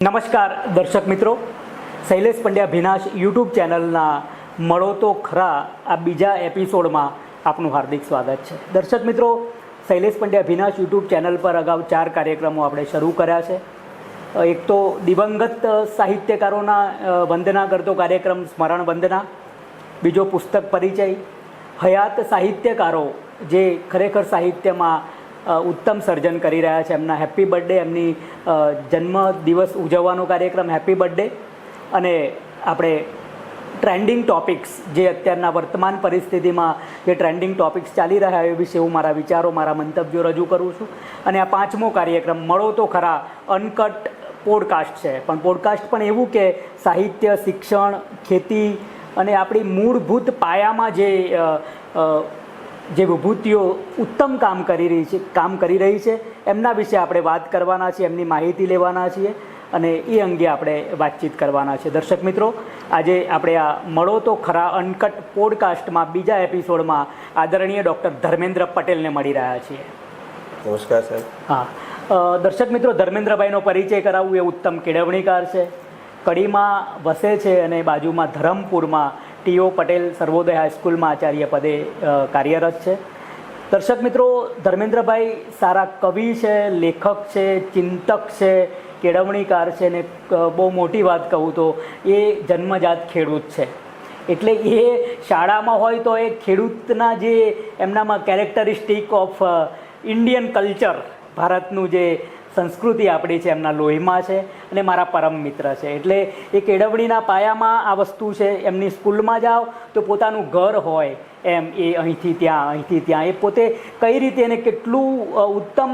નમસ્કાર, દર્શક મિત્રો. શૈલેષ પંડ્યા ભીનાશ યુટ્યુબ ચેનલના મળો તો ખરા આ બીજા એપિસોડમાં આપનું હાર્દિક સ્વાગત છે. દર્શક મિત્રો, શૈલેષ પંડ્યા ભીનાશ યુટ્યુબ ચેનલ પર અગાઉ ચાર કાર્યક્રમો આપણે શરૂ કર્યા છે. એક તો દિવંગત સાહિત્યકારોના વંદના કરતો કાર્યક્રમ સ્મરણ વંદના. બીજો પુસ્તક પરિચય. હયાત સાહિત્યકારો જે ખરેખર સાહિત્યમાં ઉત્તમ સર્જન કરી રહ્યા છે. એમના હેપી બર્થડે, એમની જન્મ દિવસ ઉજવવાનો કાર્યક્રમ હેપી બર્થડે. અને આપણે ટ્રેન્ડિંગ ટોપિક્સ, જે અત્યારના વર્તમાન પરિસ્થિતિમાં જે ટ્રેન્ડિંગ ટોપિક્સ ચાલી રહ્યા એ વિશે હું મારા વિચારો, મારા મંતવ્યો રજૂ કરું છું. અને આ પાંચમો કાર્યક્રમ, મળો તો ખરા, અનકટ પોડકાસ્ટ છે. પણ પોડકાસ્ટ પણ એવું કે સાહિત્ય, શિક્ષણ, ખેતી અને આપણી મૂળભૂત પાયામાં જે જે વિભૂતિઓ ઉત્તમ કામ કરી રહી છે કામ કરી રહી છે એમના વિશે આપણે વાત કરવાના છીએ એમની માહિતી લેવાના છીએ અને એ અંગે આપણે વાતચીત કરવાના છે દર્શક મિત્રો આજે આપણે આ મળો તો ખરા અનકટ પોડકાસ્ટમાં બીજા એપિસોડમાં આદરણીય ડૉક્ટર ધર્મેન્દ્ર પટેલને મળી રહ્યા છીએ. નમસ્કાર સાહેબ. હા. દર્શક મિત્રો ધર્મેન્દ્રભાઈનો પરિચય કરાવવું એ ઉત્તમ કેળવણીકાર છે. કડીમાં વસે છે અને બાજુમાં ધરમપુરમાં ટીઓ પટેલ સર્વોદય હાઈસ્કૂલમાં આચાર્ય પદે કાર્યરત છે. દર્શક મિત્રો, ધર્મેન્દ્રભાઈ સારા કવિ છે, લેખક છે, ચિંતક છે, કેળવણીકાર છે ને બહુ મોટી વાત કહું તો એ જન્મજાત ખેડૂત છે. એટલે એ શાળામાં હોય તો એ ખેડૂતના જે એમનામાં કેરેક્ટરિસ્ટિક ઓફ ઇન્ડિયન કલ્ચર ભારતનું જે સંસ્કૃતિ આપણી છે, એમના લોહીમાં છે અને મારા પરમ મિત્ર છે. એટલે એ કેળવણીના પાયામાં આ વસ્તુ છે, એમની સ્કૂલમાં જાઓ તો પોતાનું ઘર હોય એમ એ અહીંથી ત્યાં અહીંથી ત્યાં. એ પોતે કઈ રીતે એને કેટલું ઉત્તમ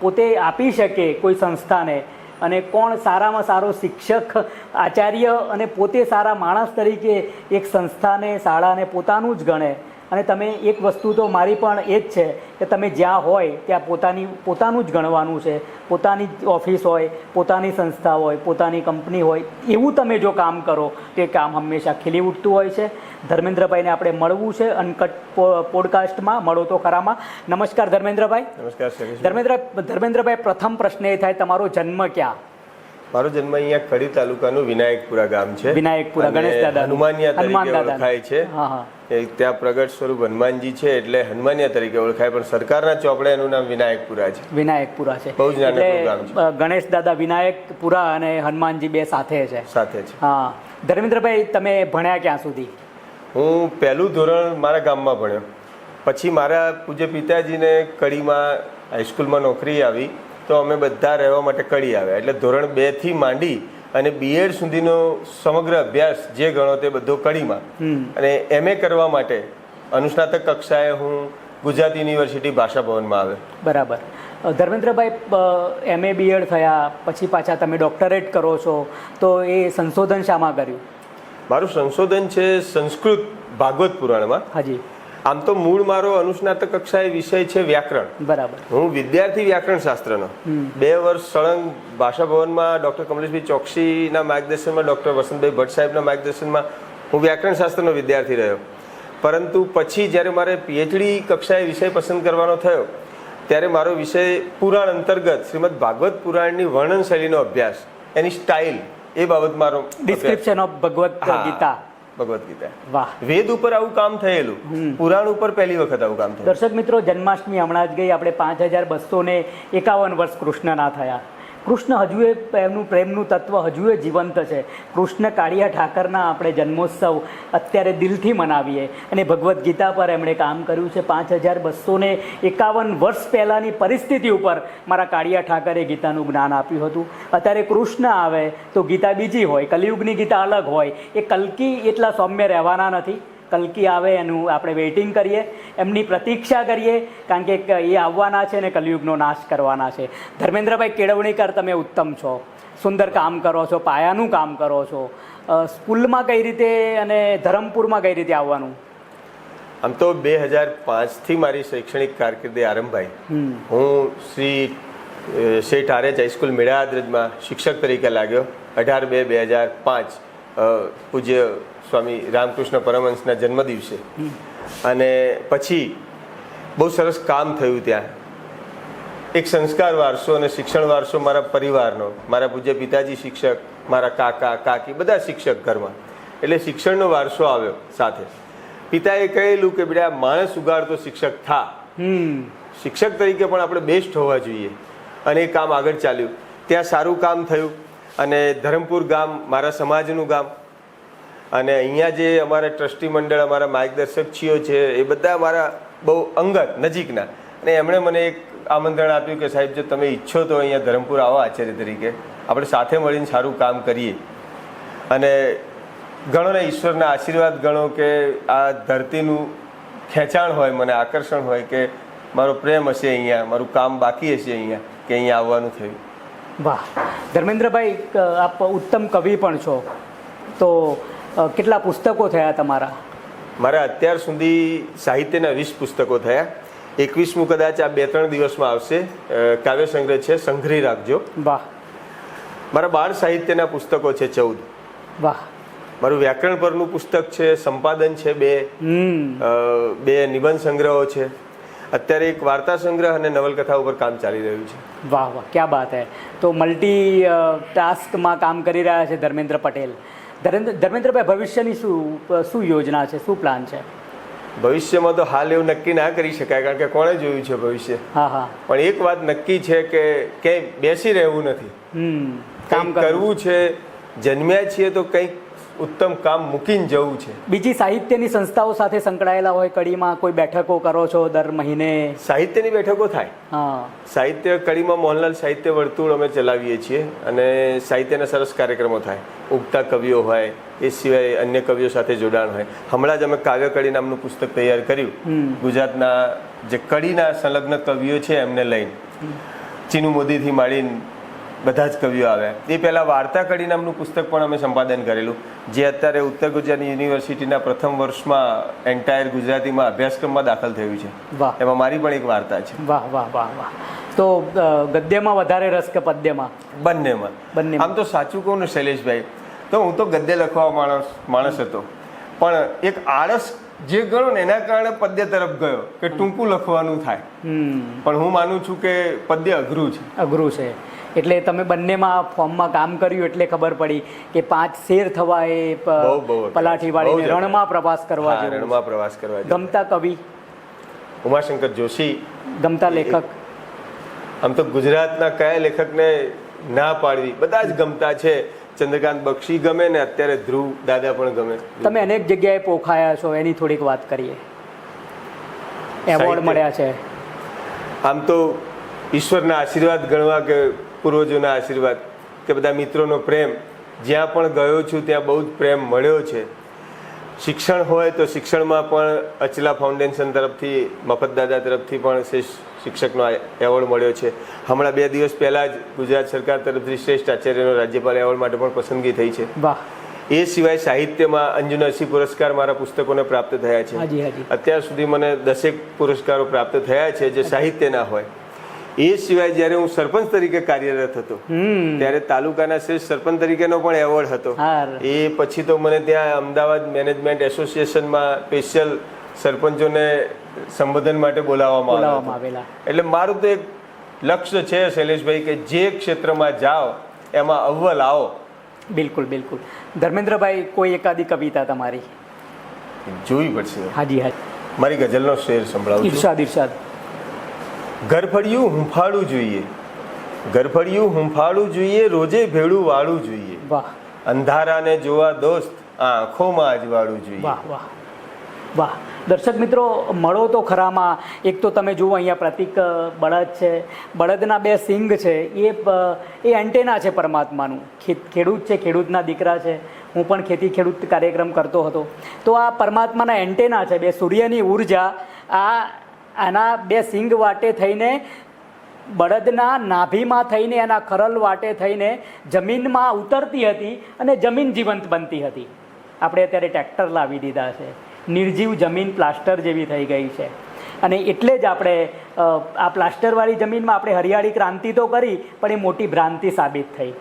પોતે આપી શકે કોઈ સંસ્થાને? અને કોણ સારામાં સારો શિક્ષક, આચાર્ય અને પોતે સારા માણસ તરીકે એક સંસ્થાને, શાળાને પોતાનું જ ગણે? અને તમે એક વસ્તુ તો મારી પણ એ જ છે કે તમે જ્યાં હોય ત્યાં પોતાની પોતાનું જ ગણવાનું છે. પોતાની જ ઓફિસ હોય પોતાની સંસ્થા હોય પોતાની કંપની હોય એવું તમે જો કામ કરો તો એ કામ હંમેશા ખીલી ઉઠતું હોય છે. ધર્મેન્દ્રભાઈને આપણે મળવું છે અનકટ પોડકાસ્ટમાં મળો તો ખરામાં. નમસ્કાર ધર્મેન્દ્રભાઈ. નમસ્કાર ધર્મેન્દ્ર ધર્મેન્દ્રભાઈ પ્રથમ પ્રશ્ન એ થાય તમારો જન્મ ક્યાં? મારો જન્મ અહીંયા કડી તાલુકાનું વિનાયકપુરા ગામ છે. વિનાયકપુરા, ગણેશ દાદા હનુમાનિયા તરીકે ઓળખાય છે. ત્યાં પ્રગટ સ્વરૂપ હનુમાનજી છે એટલે હનુમાનિયા તરીકે ઓળખાય પણ સરકારના ચોપડે એનું નામ વિનાયકપુરા છે. વિનાયકપુરા છે. બહુ જ નાનું ગામ છે. ગણેશ દાદા વિનાયકપુરા અને હનુમાનજી બે સાથે છે. સાથે છે. હા. ધર્મેન્દ્રભાઈ તમે ભણ્યા ક્યાં સુધી? હું પહેલું ધોરણ મારા ગામમાં ભણ્યો. પછી મારા પૂજ્ય પિતાજીને કડીમાં હાઈસ્કૂલમાં નોકરી આવી. તો અમે બધા રહેવા માટે કડી આવ્યા એટલે ધોરણ બેથી માંડી અને બીએડ સુધીનો સમગ્ર અભ્યાસ જે ગણો તે બધો કડીમાં. અને એમએ કરવા માટે અનુસ્નાતક કક્ષાએ હું ગુજરાત યુનિવર્સિટી ભાષા ભવનમાં આવે. બરાબર. ધર્મેન્દ્રભાઈ એમએ બીએડ થયા પછી પાછા તમે ડોક્ટરેટ કરો છો તો એ સંશોધન શામાં કર્યું? મારું સંશોધન છે સંસ્કૃત ભાગવત પુરાણમાં. હાજી. આમ તો મૂળ મારો અનુસ્નાતક કક્ષાએ વિષય છે વ્યાકરણ. બરાબર. હું વિદ્યાર્થી વ્યાકરણ શાસ્ત્રનો બે વર્ષ સળંગ ભાષા ભવનમાં ડૉક્ટર કમલેશભાઈ ચોકસીના માર્ગદર્શનમાં ડૉક્ટર વસંતભાઈ ભટ્ટ સાહેબના માર્ગદર્શનમાં હું વ્યાકરણ શાસ્ત્રનો વિદ્યાર્થી રહ્યો. પરંતુ પછી જ્યારે મારે પીએચડી કક્ષાએ વિષય પસંદ કરવાનો થયો ત્યારે મારો વિષય પુરાણ અંતર્ગત શ્રીમદ ભાગવત પુરાણની વર્ણન શૈલીનો અભ્યાસ એની સ્ટાઇલ એ બાબત મારો. ડિસ્ક્રિપ્શન ઓફ ભગવત ગીતા ભગવદ્ ગીતા વાહ. વેદ ઉપર આવું કામ થયેલું. પુરાણ ઉપર પહેલી વખત આવું કામ થયું દર્શક મિત્રો જન્માષ્ટમી હમણાં જ ગઈ. આપણે પાંચ હજાર બસો ને એકાવન વર્ષ કૃષ્ણના થયા. કૃષ્ણ હજુ એ એમનું પ્રેમનું તત્વ હજુ એ જીવંત છે. કૃષ્ણ કાળિયા ઠાકરના આપણે જન્મોત્સવ અત્યારે દિલથી મનાવીએ. અને ભગવદ્ ગીતા પર એમણે કામ કર્યું છે. પાંચ હજાર બસો ને એકાવન વર્ષ પહેલાંની પરિસ્થિતિ ઉપર મારા કાળિયા ઠાકરે ગીતાનું જ્ઞાન આપ્યું હતું. અત્યારે કૃષ્ણ આવે તો ગીતા બીજી હોય. કલિયુગની ગીતા અલગ હોય. એ કલ્કી એટલા સૌમ્ય રહેવાના નથી. કલ્કી આવે એનું આપણે વેઇટિંગ કરીએ એમની પ્રતીક્ષા કરીએ કારણ કે એ આવવાના છે ને કલયુગનો નાશ કરવાના છે. ધર્મેન્દ્રભાઈ કેળવણીકર તમે ઉત્તમ છો. સુંદર કામ કરો છો પાયાનું કામ કરો છો. સ્કૂલમાં કઈ રીતે અને ધરમપુરમાં કઈ રીતે આવવાનું? આમ તો બે હજાર પાંચથી મારી શૈક્ષણિક કારકિર્દી આરંભાઈ હું શ્રી શેઠ આર્યચ હાઈસ્કૂલ મેળાદ્રજમાં શિક્ષક તરીકે લાગ્યો. અઢાર બે બે હજાર પાંચ પૂજ્ય સ્વામી રામકૃષ્ણ પરમહંસના જન્મદિવસે. અને પછી બહુ સરસ કામ થયું ત્યાં. એક સંસ્કાર વારસો અને શિક્ષણ વારસો મારા પરિવારનો મારા પૂજ્ય પિતાજી શિક્ષક મારા કાકા કાકી બધા શિક્ષક ઘરમાં. એટલે શિક્ષણનો વારસો આવ્યો સાથે. પિતાએ કહેલું કે બેટા માણસ ઉગાડતો શિક્ષક થા. શિક્ષક તરીકે પણ આપણે બેસ્ટ હોવા જોઈએ. અને એ કામ આગળ ચાલ્યું. ત્યાં સારું કામ થયું. અને ધરમપુર ગામ મારા સમાજનું ગામ અને અહીંયા જે અમારા ટ્રસ્ટી મંડળ, અમારા માર્ગદર્શકશ્રીઓ છે, એ બધા મારા બહુ અંગત, નજીકના. અને એમણે મને એક આમંત્રણ આપ્યું કે સાહેબ, જો તમે ઈચ્છો તો અહીંયા ધરમપુર આવો આચાર્ય તરીકે. આપણે સાથે મળીને સારું કામ કરીએ. અને ગણો ને ઈશ્વરના આશીર્વાદ ગણો કે આ ધરતીનું ખેંચાણ હોય, મને આકર્ષણ હોય કે મારો પ્રેમ હશે અહીંયા, મારું કામ બાકી હશે અહીંયા, કે અહીંયા આવવાનું થયું. વાહ. ધર્મેન્દ્રભાઈ આપ ઉત્તમ કવિ પણ છો. તો કેટલા પુસ્તકો થયા તમારા? મારા અત્યાર સુધી સાહિત્યના વીસ પુસ્તકો થયા. એકવીસમું કદાચ આ બે ત્રણ દિવસમાં આવશે. કાવ્ય સંગ્રહ છે સંઘરી રાખજો. વાહ. મારા બાળ સાહિત્યના પુસ્તકો છે ચૌદ. વાહ. મારું વ્યાકરણ પરનું પુસ્તક છે સંપાદન છે બે. બે નિબંધ સંગ્રહો છે. અત્યારે એક વાર્તા સંગ્રહ અને નવલકથા ઉપર કામ ચાલી રહ્યું છે. વાહ વાહ. ક્યાં બાત હે. તો મલ્ટી ટાસ્કમાં કામ કરી રહ્યા છે ધર્મેન્દ્ર પટેલ. ધર્મેન્દ્ર ધર્મેન્દ્રભાઈ ભવિષ્યની શું શું યોજના છે? શું પ્લાન છે? ભવિષ્યમાં તો હાલ એવું નક્કી ના કરી શકાય કારણ કે કોણે જોયું છે ભવિષ્ય? હા હા. પણ એક વાત નક્કી છે કે ક્યાંય બેસી રહેવું નથી. કામ કરવું. છે જન્મ્યા છીએ તો કંઈક ઉત્તમ કામ મૂકીને જવું છે. બીજી સાહિત્યની સંસ્થાઓ સાથે સંકળાયેલા હોય કડીમાં કોઈ બેઠકો કરો છો દર મહિને? સાહિત્યની બેઠકો થાય. સાહિત્ય કડીમાં મોહનલાલ સાહિત્ય વર્તુળ અમે ચલાવીએ છીએ અને સાહિત્યના સરસ કાર્યક્રમો થાય. ઉગતા કવિઓ હોય એ સિવાય અન્ય કવિઓ સાથે જોડાણ હોય. હમણાં જ અમે કાવ્ય કડી નામનું પુસ્તક તૈયાર કર્યું. ગુજરાતના જે કડીના સંલગ્ન કવિઓ છે એમને લઈને. ચીનુ મોદીથી માંડીને બધા જ કવિઓ આવ્યા એ પહેલાં વાર્તા કડી નામનું પુસ્તક પણ અમે સંપાદન કરેલું જે અત્યારે ઉત્તર ગુજરાત યુનિવર્સિટીના પ્રથમ વર્ષમાં એન્ટાયર ગુજરાતીમાં અભ્યાસક્રમમાં દાખલ થયું છે. વાહ. એમાં મારી પણ એક વાર્તા છે. વાહ વાહ વાહ વાહ. તો ગદ્યમાં વધારે રસ કે પદ્યમાં? બંનેમાં. બંને આમ તો સાચું કહું ને શૈલેષભાઈ તો હું તો ગદ્ય લખવા માણસ માણસ હતો. પણ એક આળસ જે ગણો ને એના કારણે પદ્ય તરફ ગયો કે ટૂંકું લખવાનું થાય. પણ હું માનું છું કે પદ્ય અઘરું છે. અઘરું છે. એટલે તમે બંનેમાં ફોર્મમાં કામ કર્યું એટલે ખબર પડી કે પાંચ શેર થવા એ. પલાઠી અઘરું. રણમાં પ્રવાસ કરવા રણમાં પ્રવાસ કરવા ગમતા કવિ? ઉમાશંકર જોશી. ગમતા લેખક? આમ તો ગુજરાતના કયા લેખકને ના પાડવી? બધા જ ગમતા છે. ચંદ્રકાંત બક્ષી ગમે ને અત્યારે ધ્રુવ દાદા પણ ગમે. તમે અનેક જગ્યાએ પોખાયા છો એની થોડીક વાત કરીએ. એવોર્ડ મળ્યા છે. આમ તો ઈશ્વરના આશીર્વાદ ગણવા કે પૂર્વજોના આશીર્વાદ કે બધા મિત્રોનો પ્રેમ જ્યાં પણ ગયો છું ત્યાં બહુ જ પ્રેમ મળ્યો છે. શિક્ષણ હોય તો શિક્ષણમાં પણ અચલા ફાઉન્ડેશન તરફથી મફત દાદા તરફથી પણ શ્રેષ્ઠ શિક્ષકનો એવોર્ડ મળ્યો છે. હમણાં બે દિવસ પહેલાં જ ગુજરાત સરકાર તરફથી શ્રેષ્ઠ આચાર્યનો રાજ્યપાલ એવોર્ડ માટે પણ પસંદગી થઈ છે. વાહ. એ સિવાય સાહિત્યમાં અંજુ નરસિંહ પુરસ્કાર મારા પુસ્તકોને પ્રાપ્ત થયા છે. અત્યાર સુધી મને દસેક પુરસ્કારો પ્રાપ્ત થયા છે જે સાહિત્યના હોય. એ સિવાય જ્યારે હું સરપંચ તરીકે કાર્યરત હતો ત્યારે તાલુકાના શ્રેષ્ઠ સરપંચ તરીકેનો પણ એવોર્ડ હતો. એ પછી તો મને ત્યાં અમદાવાદ મેનેજમેન્ટ એસોસિએશનમાં સ્પેશિયલ સરપંચોને સંબોધન માટે બોલાવવામાં આવેલા. એટલે મારું તો એક લક્ષ્ય છે શૈલેષભાઈ કે જે ક્ષેત્રમાં જાઓ એમાં અવ્વલ આવો. બિલકુલ બિલકુલ. ધર્મેન્દ્રભાઈ કોઈ એકાદી કવિતા તમારી? જોવી પડશે. હાજી હાજી. મારી ગઝલનો શેર સંભળાવું છું. ઈર્ષાદ. ઘરફળિયું હુંફાળું જોઈએ. ગરભડિયું હુંફાળું જોઈએ રોજે ભેળું વાળું જોઈએ. વાહ. અંધારાને જોવા દોસ્ત આંખોમાં વાળું જોઈએ. વાહ વાહ. વાહ. દર્શક મિત્રો મળો તો ખરામાં. એક તો તમે જુઓ અહીંયા પ્રતિક બળદ છે. બળદના બે સિંગ છે. એ એ એન્ટેના છે પરમાત્માનું. ખેડૂત છે ખેડૂતના દીકરા છે. હું પણ ખેતી ખેડૂત કાર્યક્રમ કરતો હતો. તો આ પરમાત્માના એન્ટેના છે બે સૂર્યની ઊર્જા. આ આના બે સિંગ વાટે થઈને, બળદના નાભીમાં થઈને, એના ખરલ વાટે થઈને જમીનમાં ઉતરતી હતી અને જમીન જીવંત બનતી હતી. આપણે અત્યારે ટ્રેક્ટર લાવી દીધા છે. નિર્જીવ જમીન પ્લાસ્ટર જેવી થઈ ગઈ છે. અને એટલે જ આપણે આ પ્લાસ્ટરવાળી જમીનમાં આપણે હરિયાળી ક્રાંતિ તો કરી, પણ એ મોટી ભ્રાંતિ સાબિત થઈ.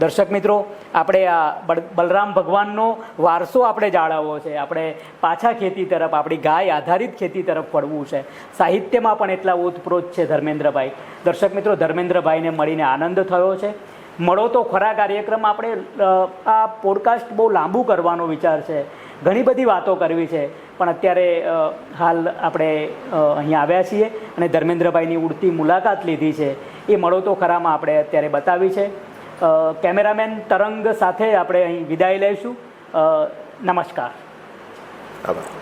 દર્શક મિત્રો, આપણે આ બલરામ ભગવાનનો વારસો આપણે જાળવવો છે. આપણે પાછા ખેતી તરફ, આપણી ગાય આધારિત ખેતી તરફ વળવું છે. સાહિત્યમાં પણ એટલા ઓતપ્રોત છે ધર્મેન્દ્રભાઈ. દર્શક મિત્રો, ધર્મેન્દ્રભાઈને મળીને આનંદ થયો છે. મળો તો ખરા કાર્યક્રમ આપણે આ પોડકાસ્ટ બહુ લાંબુ કરવાનો વિચાર છે. ઘણી બધી વાતો કરવી છે. પણ અત્યારે હાલ આપણે અહીંયા આવ્યા છીએ અને ધર્મેન્દ્રભાઈની ઉડતી મુલાકાત લીધી છે. એ મળો તો ખરામાં આપણે અત્યારે બતાવી છે. કેમેરામેન તરંગ સાથે આપણે અહીં વિદાય લઈશું. નમસ્કાર. આભાર.